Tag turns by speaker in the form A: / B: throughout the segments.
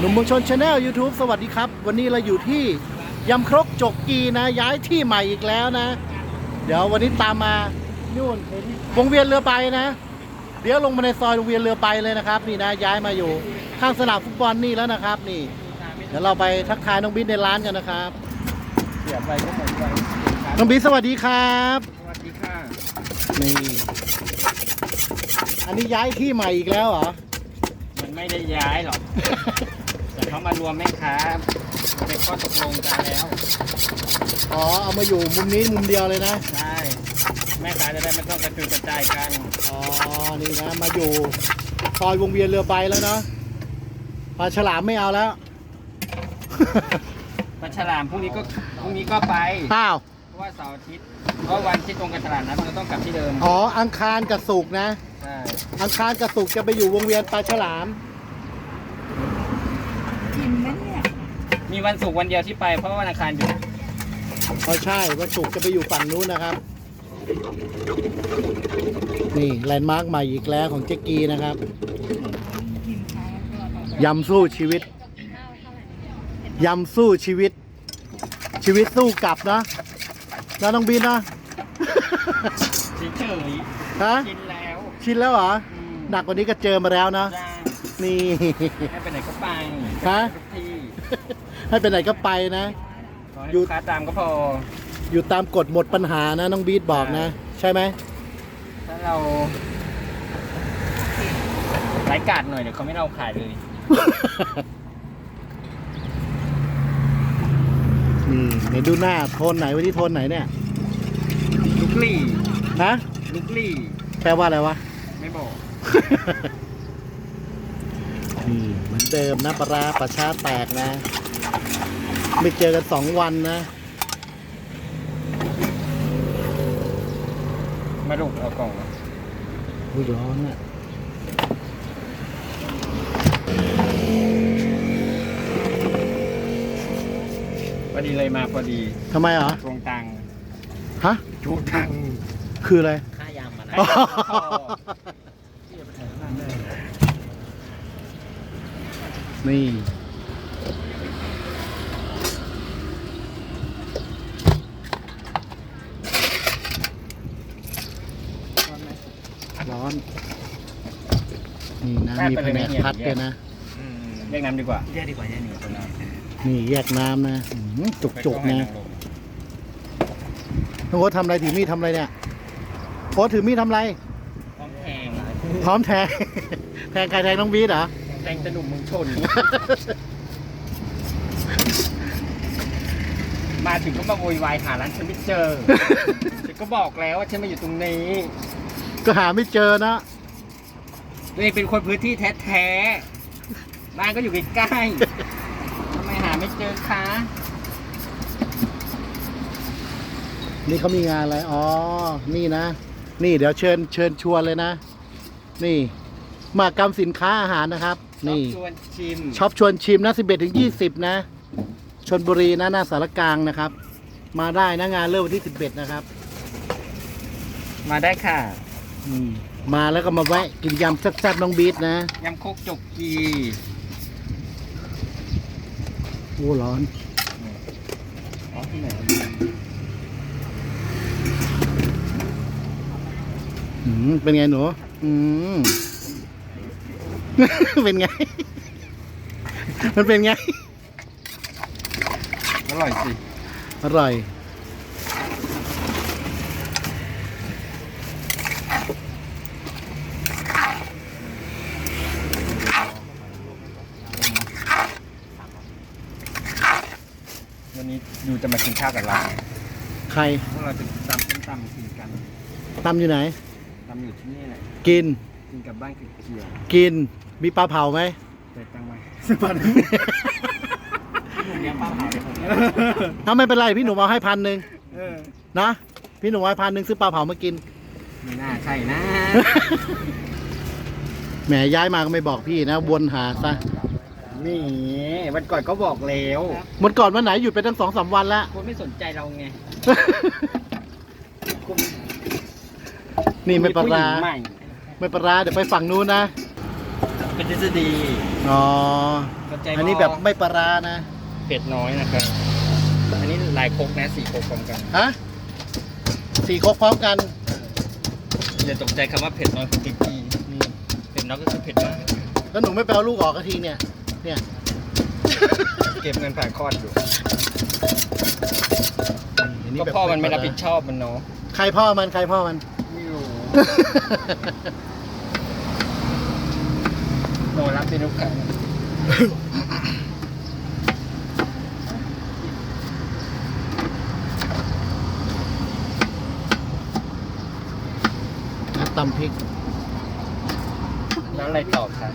A: หนุ่มเมืองชนชาแนล YouTube สวัสดีครับ วันนี้เราอยู่ที่ยำครกจกกีนะ ย้ายที่ใหม่อีกแล้วนะ เดี๋ยววันนี้ตามมานู่นเห็นวงเวียนเรือใบนะ เดี๋ยวลงมาในซอยวงเวียนเรือใบเลยนะครับ นี่นะย้ายมาอยู่ข้างสนามฟุตบอลนี่แล้วนะครับ นี่ เดี๋ยวเราไปทักทายน้องบิ๊กในร้านกันนะครับ
B: เสียไปก็หมดไป
A: น้องบิ๊กสวัสดีครับ
B: สวัสดีค่ะ
A: นี่อันนี้ย้ายที่ใหม่อีกแล้วเหรอ
B: มันไม่ได้ย้ายหรอกแต่ เขามารวมแม่ค้าเป็นข้อตกลงกันแล้ว
A: อ๋อ เอามาอยู่มุมนี้มุมเดียวเลยนะ
B: ใช่ แม่ค้าจะได้ไม่ต้องกระจุยกระจายกัน
A: อ๋อ นี่นะ มาอยู่ซอยวงเวียนเรือใบแล้วเนาะ ปลาฉลามไม่เอาแล้ว
B: ปลาฉลามพรุ่งนี้ก็พรุ่งนี้ก็ไป
A: อ้าว
B: เพราะว่าเสาร์อาทิตย์เพราะวันที่ตรงกับฉลามนั้นมันก็ต้องกลับที่เดิม
A: อ๋อ อังคารกับสุกร์นะ
B: ใช่
A: อังคารกับสุกร์จะไปอยู่วงเวียนปลาฉลาม
B: มีวันศุกร์วันเดียวที่ไปเพราะว่าวันอังคารหยุด
A: อ๋อใช่วันศุกร์จะไปอยู่ฝั่งนู้นนะครับ นี่แลนด์มาร์คใหม่อีกแล้วของเจ๊กีนะครับยำสู้ชีวิตยำสู้ชีวิต ชีวิตสู้กลับนะแล้วน้องบินนะ
B: เฉย
A: ฮะ
B: ๆกินแล้ว
A: ชินแล้วเหรอ
B: อืม
A: หนักกว่านี้ก็เจอมาแล้วนะ
B: จ้า
A: นี่
B: ให้ไปไหนก็ไป
A: ฮะ
B: ทุกที่
A: ให้ไปไหนก็ไปนะ
B: ขอให้
A: หยุด
B: ลูกค้าตามก็พอ
A: อยู่ตามกฎหมดปัญหานะน้องบีทบอกนะ ใช่ไหม
B: ถ้าเราไร้กาดหน่อยเดี๋ยวเขาไม่เอาขายเลย
A: นี่เห็นดูหน้าโทนไหนวันนี้โทนไหนเนี่ย
B: ลุกลี่
A: ฮะ
B: ลุกลี่
A: แปลว่าอะไรวะ
B: ไม่บอก
A: นี่เหมือนเดิมนะปลาร้าปลาชาแตกนะ ไม่เจอกันสองวันนะ
B: มาดุกเอากล่องมา
A: อุ้ยร้อนอะ
B: พอดีเลยมาพอดี
A: ทำไมเหรอ
B: ทวงตังค์
A: ฮะ
B: ทวงตังค์
A: คืออะไร
B: ค่ายำมานะ
A: นี่ ร้ อนนี่นะมีแผนกพัดด้วยนะ
B: เรียกน้ำดีกว่าแยกดีกว่าแยกหนึ่งคนน้ำ
A: นี่แยกน้ำนะอื้อหือจุกๆนะน้องโอ๊ตทำอะไรถือมีดทำอะไรเนี่ยโอ๊ตถือมีดทำอะไร
B: พร้อมแทง
A: พร้อมแทงแทงใครแทงน้องบีดเหรอ
B: แทงจะหนุ่มมึงชน มาถึงก็มาโวยวายหาร้านฉันไม่เจอฉันก็บอกแล้วว่าฉันมาอยู่ตรงนี้
A: ก็หาไม่เจอนะ
B: ตัวเองเป็นคนพื้นที่แท้ๆ บ้านก็อยู่ใกล้ๆ ทำไมหาไม่เจอคะ
A: นี่เขามีงานอะไร อ๋อ นี่นะ นี่เดี๋ยวเชิญเชิญชวนเลยนะ นี่ มากรรมสินค้าอาหารนะครับนี่
B: ชวนชิม
A: ช็อปชวนชิมนะ11ถึง20 นะ ชนบุรีนะหน้าสารกลางนะครับ มาได้นะงานเริ่มวันที่ 11 นะครับ
B: มาได้ค่ะ
A: อืมมาแล้วก็มาแวะกินยำแซ่บๆน้องบีทนะ
B: ยำโคกจกกี
A: โอ้ร้อน
B: อ๋อที่ไหน
A: อืมเป็นไงหนูอืม เป็นไง มันเป็นไง
B: อร่อยสิ
A: อร่อย
B: วันนี้ ยูจะมากินข้าวกับเรา
A: ใคร
B: พวกเราจะตำส้มตำกินกัน
A: ตำอยู่ไหน
B: ตำอยู่ที่นี่แหละ
A: กิน
B: กินกับบ้านเกี่ยว
A: กินมีปลาเผาไหม
B: ๆแต่ตังไว้สิบบาทหนูเลี้ยงปลาเผาเลยผม
A: ถ้าไม่เป็นไรพี่หนุ่มเอาให้พันหนึ่ง
B: เออ
A: นะพี่หนุ่มเอาให้พันหนึ่งซื้อปลาเผามากิน
B: ไม่น่าใช่นะ
A: แหมย้ายมาก็ไม่บอกพี่นะวนหาซะ
B: นี่วันก่อนก็บอกแล้ว
A: มันก่อนวันไหนหยุดไปตั้งสองสามวันแล้ว
B: คุณไม่สนใจเราไงคุณ
A: นี่ไม่ปลาร้า
B: ผู้หญิงใหม่
A: ไม่ปลาร้าเดี๋ยวไปฝั่งนู้นนะ
B: เป็นทฤษฎี
A: อ๋อ
B: ก็ใจ
A: อันนี้แบบไม่ปลาร้านะ
B: เผ็ดน้อยนะครับ อันนี้ลายโคกนะสี่โคกพร้อมกัน
A: ฮะสี่ครกพร้อมกัน
B: อย่าตกใจคำว่าเผ็ดน้อยของพี่พี่นี่เผ็ดน้อยก็คือเผ็ดมาก
A: แล้วหนูไม่ไปเอาลูกออกกะทีเนี่ย เนี่ย
B: เก็บเงินผ่านคลอดอยู่
A: อันนี้
B: ก็
A: แบบ
B: พ่อมันไม่รับผิดชอบมันเนาะ
A: ใครพ่อมันใครพ่อมัน
B: ไม่รู้โนรับเป็นลูกค้า
A: น้ำตำพริก
B: แล้วอะไรต่อคะ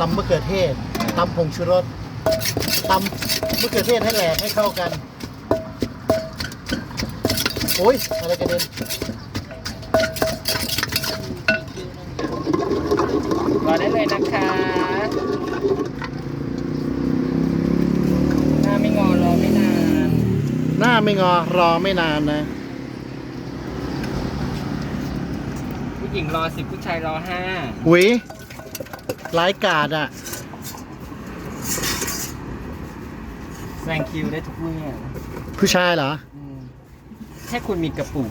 A: ตำมะเขือเทศตำผงชูรสตำมะเขือเทศให้แหลกให้เข้ากันโอ้ยอะไรกระเด็น
B: รอได้เลยนะคะหน้าไม่งอรอไม่นาน
A: หน้าไม่งอรอไม่นานนะ
B: ผู้หญิงรอสิบผู้ชายรอห้า
A: หุย ร้ายกาดอะ
B: แซงคิวได้ทุกเมื่อ
A: ผู้ชายเหรอ
B: อืมแค่คุณมีกระปุก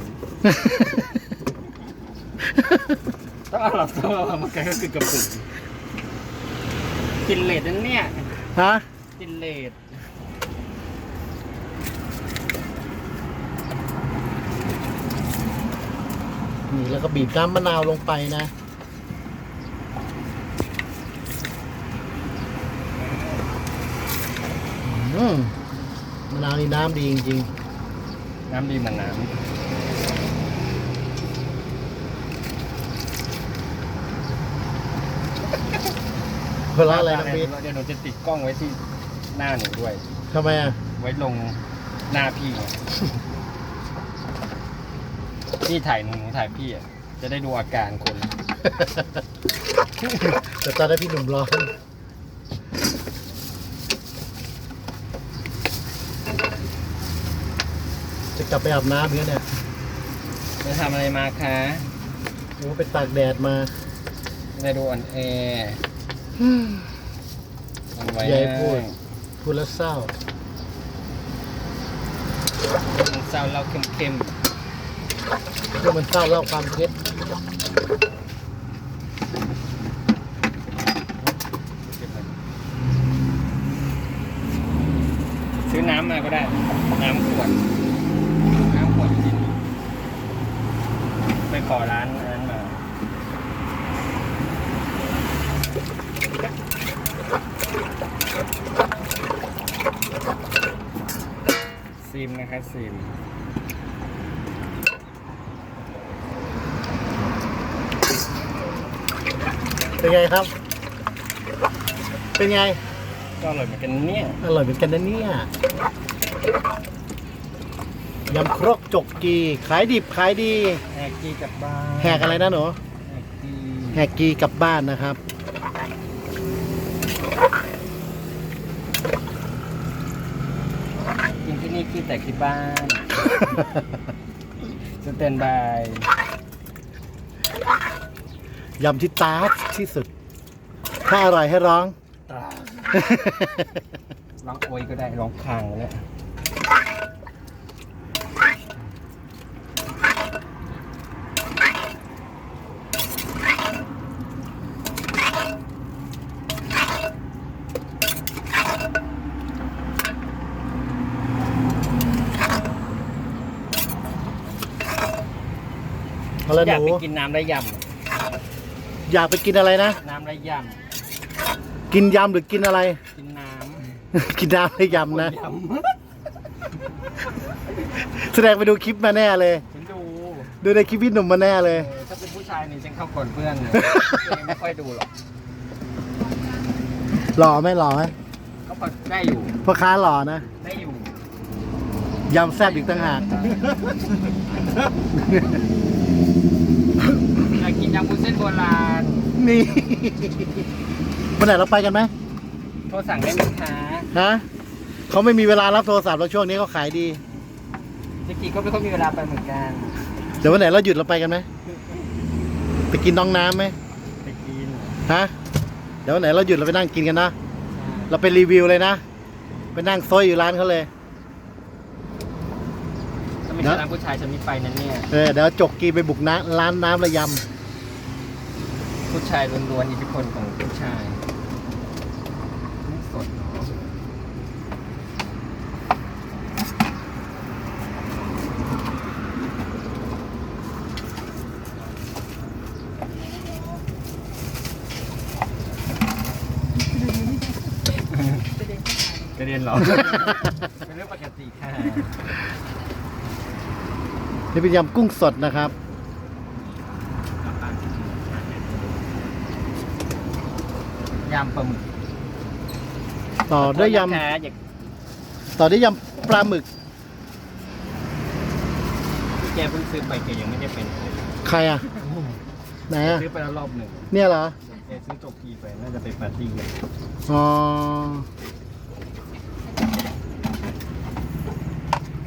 B: ต้องเอาหลับตัวมากันก็คือกระปุกกินเลดนั่นเนี่ย
A: ฮะ
B: กินเลด
A: นี่แล้วก็บีบน้ำมะนาวลงไปนะ อืมมะนาวนี่น้ำดีจริง
B: น้ำดีเหมันน้
A: ๆเพำราะอะไรนะพีท
B: เดี๋ยวหนูจะติดกล้องไว้ที่หน้าหนูด้วย
A: ทำไมอะ
B: ไว้ลงหน้าพี่ไง พี่ถ่ายหนูหนูถ่ายพี่อะ จะได้ดูอาการคน
A: แต่ตอนนั้นพี่หนุ่มร้อน จะกลับไปอาบน้ำเนี้ยเนี่ย
B: จะทำอะไรมาคะ
A: โอ้ไปตากแดดมา
B: ได้ดูอ่อนแอมันไว้
A: ใหญ่พูด พูดแล้วเศร้า
B: มันเศร้าเล่าเข้ม
A: เรื่องมันเศร้าเล่าความเท็จ
B: ๆซื้อน้ำมาก็ได้ น้ำขวด น้ำขวดอยู่ที่นี่ไปข อร้านนั้นมาซิมนะคะซิม
A: เป็นไงครับ เป็นไง
B: ก็อร่อยเหมือนกันเนี่ย
A: อร่อยเหมือนกันนะเนี่ยยำครกจกกี ขายดิบขายดี
B: แห กกีกลับบ้าน
A: แหกอะไรนะหนู
B: แหกกี
A: แหกกีกลับบ้านนะครับ
B: กินที่นี่คือแต่ที่บ้านสแตนบาย
A: ยำที่ตาร์ทที่สุด ถ้าอร่อยให้ร้อง
B: ร้องโอยก็ได้ร้องคางก็ได้
A: เอา ละ
B: อยาก
A: หนู
B: ไปกินน้ำระย
A: อยากไปกินอะไรนะำ
B: น้ำระย
A: กินยำหรือกินอะไรำ
B: กินน้
A: กินน้ำหรือำยำนะ
B: ย
A: แสดงไปดูคลิปมาแน่เลยำ
B: ฉันดู
A: ดูในคลิปพี่หนุ่มมาแน่เลย
B: เออถ้าเป็นผู้ชายนี่ฉันเข้าก่อนเพื่อนเลยตัวเองไม่ค่อยดูหรอก
A: หล่อไหมหล่อไหม
B: ก็พอได้อยู่
A: พ่อค้าหล่อนะ
B: ได้อยู่
A: ยำแซ่บอีกต่างหาก
B: อ ยากกินยำวุ้นเส้นโบราณ
A: นี่ วันไหนเราไปกันไหม
B: โทรสั่งได้ไหมคะ
A: ฮะเขาไม่มีเวลารับโทรศัพท์แล้วช่วงนี้เขาขายดี
B: จริงๆก็ไม่ค่อยมีเวลาไปเหมือนกัน
A: เดี๋ยววันไหนเราหยุดเราไปกันไหมไปกินน้องน้ำไหม
B: ไปกิน
A: ฮะเดี๋ยววันไหนเราหยุดเราไปนั่งกินกันนะ
B: ใช่
A: เราไปรีวิวเลยนะไปนั่งซอยอยู่ร้านเขาเลย
B: ถ้าไม่ใช่ร้านผู้ชายฉันไม่ไปนั่นเนี่ย
A: เออเดี๋ยวจกกีไปบุกน้ำร้านน้ำระย
B: ผู้ชายล้วนๆอิทธิพลของผู้ชายไม่สดเนาะกระเด็นเหรอำเป็นเรื่องปกติค่ะ
A: นี่เป็นยำกุ้งสดนะครับ
B: ยำปลาหมึก
A: ต่อด้วยย
B: ขอโทษนะคะอยากำ
A: ต่อด้วยยำปลาหมึก
B: ที่แกเพิ่งซื้อไปแกยังไม่ได้เป็น
A: ใครอะไหนอะ
B: ซื้อไปแล้วรอบหนึ่ง
A: เนี่ยเหรอ
B: แกซื้อจกกีไปน่าจะไปปาร์ตี้กัน
A: อ๋อ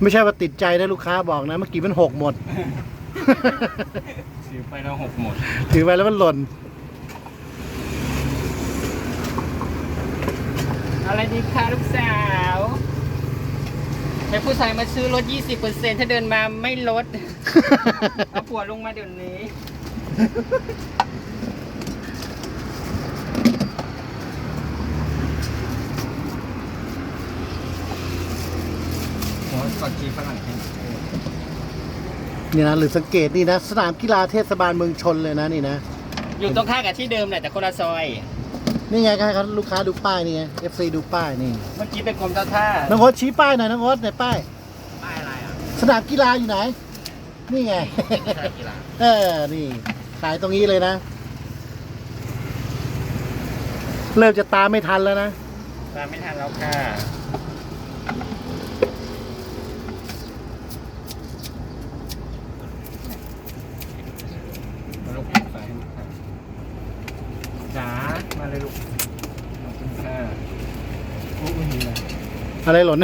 A: ไม่ใช่ว่าติดใจนะลูกค้าบอกนะ เมื่อกี้มันหกหมด
B: ซื้อไปแล้วหกหมด
A: ถือไปแล้วมันหล่น
B: อะไรดีคะลูกสาวใช้ผู้ชายมาซื้อลด20%ถ้าเดินมาไม่ลด เอาผัวลงมาเดี๋ยวนี้โอ้ยก่อนจีฝรั่งเอง
A: นี่นะหรือสังเกตนี่นะ สนามกีฬาเทศบาลเมืองชนเลยนะนี่นะ
B: อยู่ตรงข้ามกับที่เดิมแหละแต่คนละซอย
A: นี่ไงให้ลูกค้าดูป้ายนี่ไง FC ดูป้ายนี่
B: เมื่อกี้เป็นกรมเจ้าท่า
A: น้องโอ๊ตชี้ป้ายหน่อยน้องโอ๊ตไหนป้าย
B: ป้ายอะไรอะ
A: สนามกีฬาอยู่ไหน นี่ไง
B: ใช่กีฬา
A: เออ นี่ ขายตรงนี้เลยนะ เริ่มจะตามไม่ทันแล้วนะ
B: ตามไม่ทันแล้วค่ะมาลูกปิดไฟให้หน่อยครับจ๋า มาเลยลูกขอบคุณค่ะโอ้ยมีอะไร
A: อะไรหล่น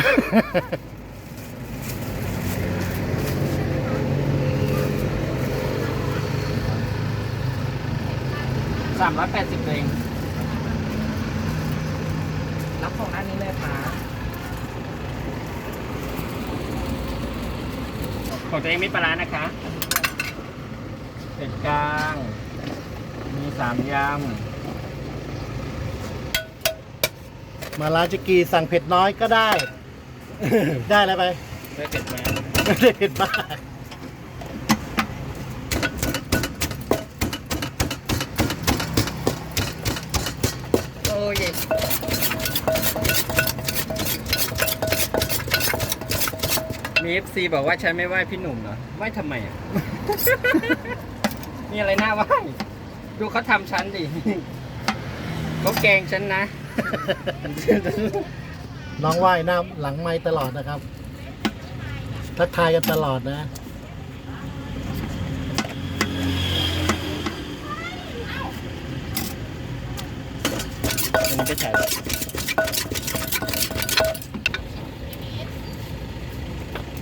B: สามร้อยแปดสิบเองรับของด้านนี้เลยค่ะของตัวเองไม่ปลาร้านะคะเป็ดกลาง มีสามย
A: มาร้านเจกีสั่งเผ็ดน้อยก็ได้ ได้แล้วไปำ
B: ด้วยเป็ดแมว
A: ไม่ได้เผ็ดมาก
B: โอ้ยมีเอฟซีบอกว่าฉันไม่ไหว้พี่หนุ่มเหรอไหว้ทำไมอะ มีอะไรน่าไหว้ ดูเขาทำฉันดิเขาแกล้งฉันนะ
A: น้องว่ายน้ำหลังไม้ตลอดนะครับ ทักทายกันตลอดนะ
B: อันนี้ก็ใช่แล้ว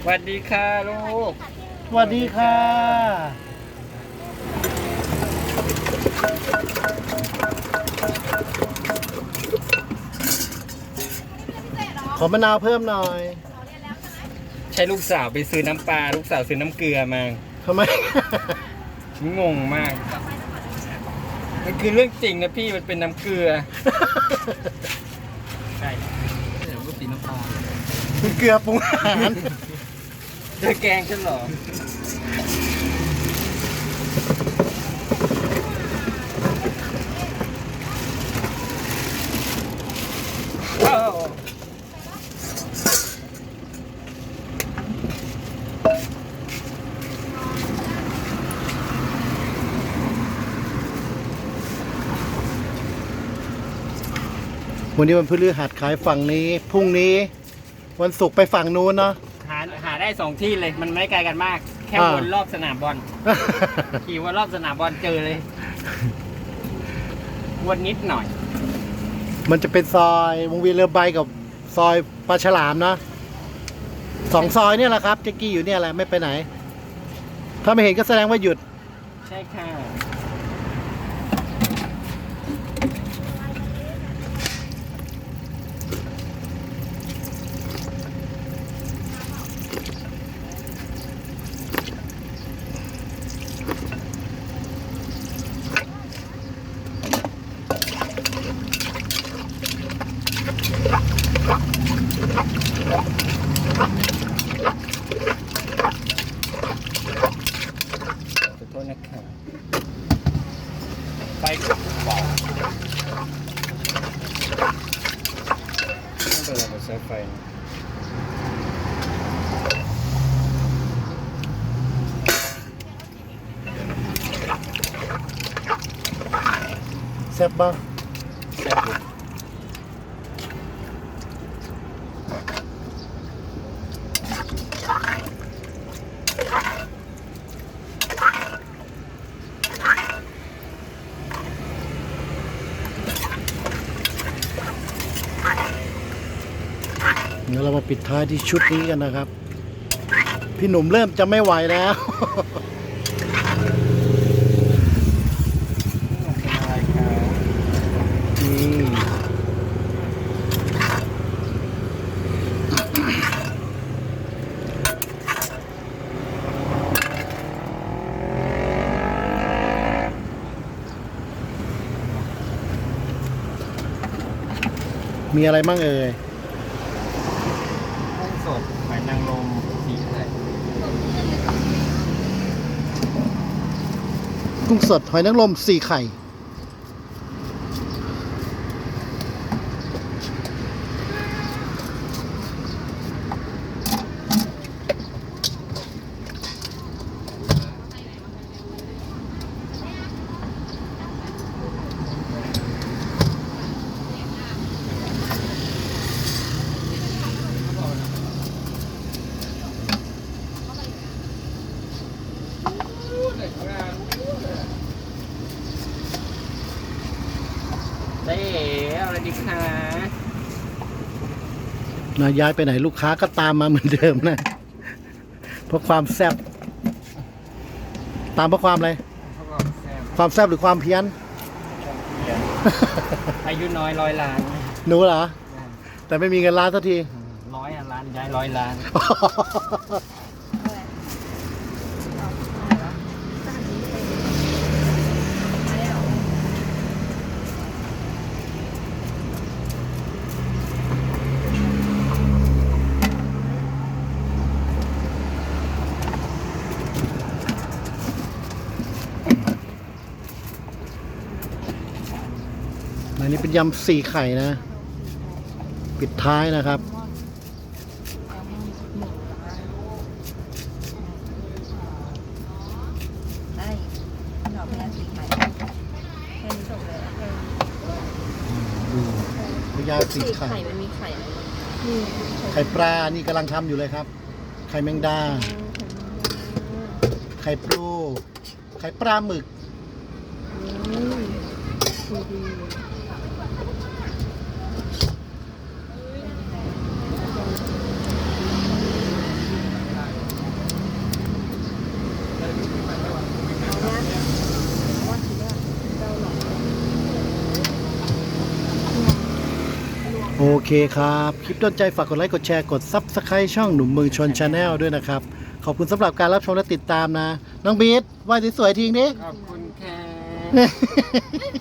B: สวัสดีค่ะลูก
A: สวัสดีค่ะ ขอมะนาวเพิ่มหน่อย
B: ใช่ลูกสาวไปซื้อน้ำปลาลูกสาวซื้อน้ำเกลือมา
A: ทำไม
B: ฉันงงมาก มันคือเรื่องจริงนะพี่มันเป็นน้ำเกลือใช่เดี๋ยวก็สีน้ำตาล
A: มันเกลือปรุงอาหาร
B: เธอแกงฉันเหรอ ว้าว
A: วันนี้วันพฤหัสขายฝั่งนี้ พรุ่งนี้ วันศุกร์ไปฝั่งนู้นเนาะ
B: หาหาได้สองที่เลยมันไม่ไกลกันมาก แค่
A: อ่า
B: วนรอบสนามบอล ขี่วนรอบสนามบอลเจอเลย วนนิดหน่อย
A: มันจะเป็นซอยวงเวียนเรือใบกับซอยปลาฉลามเนาะสองซอยเนี่ยแหละครับเจ๊กี้อยู่เนี่ยแหละไม่ไปไหน ถ้าไม่เห็นก็แสดงว่าหยุด
B: ใช่ค่ะ
A: ไป
B: กับลูก
A: เป่เป็นไรกับสายไฟ
B: แซ่บบ้
A: เดี๋ยวเรามาปิดท้ายที่ชุดนี้กันนะครับ พี่หนุ่มเริ่มจะไม่ไหวแล้วมีอะไรบ้างเอ่ย
B: กุ้งสดหอยนางรมสีไข่
A: กุ้งสดหอยนางรมสี่ไข่
B: จ๊เอาอะไรดีคะ
A: นะย้ายไปไหนลูกค้าก็ตามมาเหมือนเดิมนะ เพราะความแซ่บตามเพราะความอะไร
B: เขาบอกแซ่บ
A: ความแซ่บหรือความเพี้ยน
B: อายุน้อยร้อยล้าน
A: หนูเหรอ แต่ไม่มีเงินล้านสักที
B: ร้อยอะล้านย้ายร้อยล้า
A: น ยำสี่ไข่นะ ปิดท้ายนะครับ
C: ได้ดอกแม่สีไข่แค่นี้จบเลยแค่นี้
A: ดูพยาสี่ไข่
C: ไข่มันมีไข่อะไรบ้างนี่
A: ไข่ปลา นี่กำลังทำอยู่เลยครับ ไข่แมงดา ไข่ปลู ไข่ปลาหมึกโอ เคครับ คลิปต้นใจฝากกดไลค์ กดแชร์ กดซับสไคร b ์ช่องหนุ่มเมืองชนชาแนลด้วยนะครับ ขอบคุณสำหรับการรับชมและติดตามนะ น้องบีทไหว้สวยๆทิ้งดิ
B: ขอบคุณค่ะ